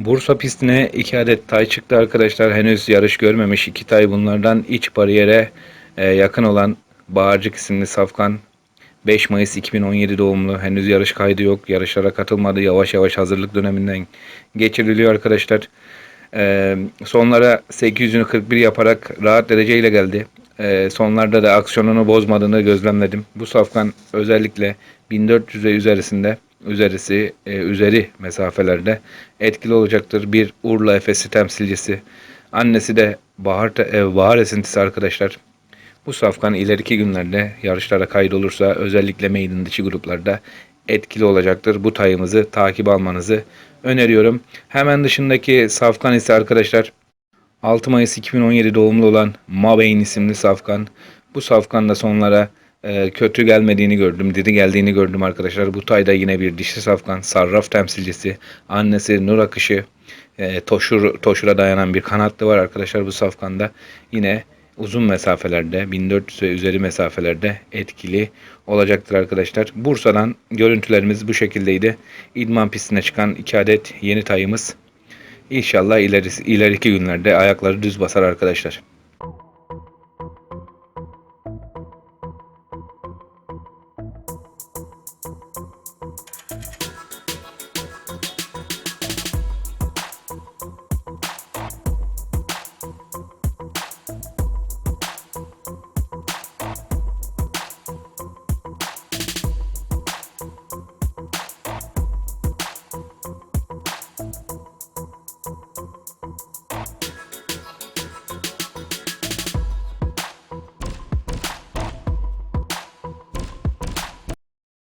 Bursa pistine iki adet tay çıktı arkadaşlar. Henüz yarış görmemiş iki tay bunlardan iç bariyere e, yakın olan Bağırcık isimli Safkan 5 Mayıs 2017 doğumlu. Henüz yarış kaydı yok. Yarışlara katılmadı. Yavaş yavaş hazırlık döneminden geçiriliyor arkadaşlar. E, sonlara 800'ünü 41 yaparak rahat dereceyle geldi. E, sonlarda da aksiyonunu bozmadığını gözlemledim. Bu Safkan özellikle 1400 ve üzerisinde üzerisi e, üzeri mesafelerde etkili olacaktır. Bir Urla Efes'i temsilcisi. Annesi de bahar, e, bahar esintisi arkadaşlar. Bu safkan ileriki günlerde yarışlara kaydolursa özellikle meydan dışı gruplarda etkili olacaktır. Bu tayımızı takip almanızı öneriyorum. Hemen dışındaki safkan ise arkadaşlar 6 Mayıs 2017 doğumlu olan Mabeyn isimli safkan. Bu safkan da sonlara e, kötü gelmediğini gördüm. Diri geldiğini gördüm arkadaşlar. Bu tayda yine bir dişi safkan. Sarraf temsilcisi. Annesi Nur Akışı. E, toşur, toşura dayanan bir kanatlı var arkadaşlar bu safkanda. Yine uzun mesafelerde 1400 ve üzeri mesafelerde etkili olacaktır arkadaşlar. Bursa'dan görüntülerimiz bu şekildeydi. İdman pistine çıkan iki adet yeni tayımız. İnşallah ilerisi, ileriki günlerde ayakları düz basar arkadaşlar.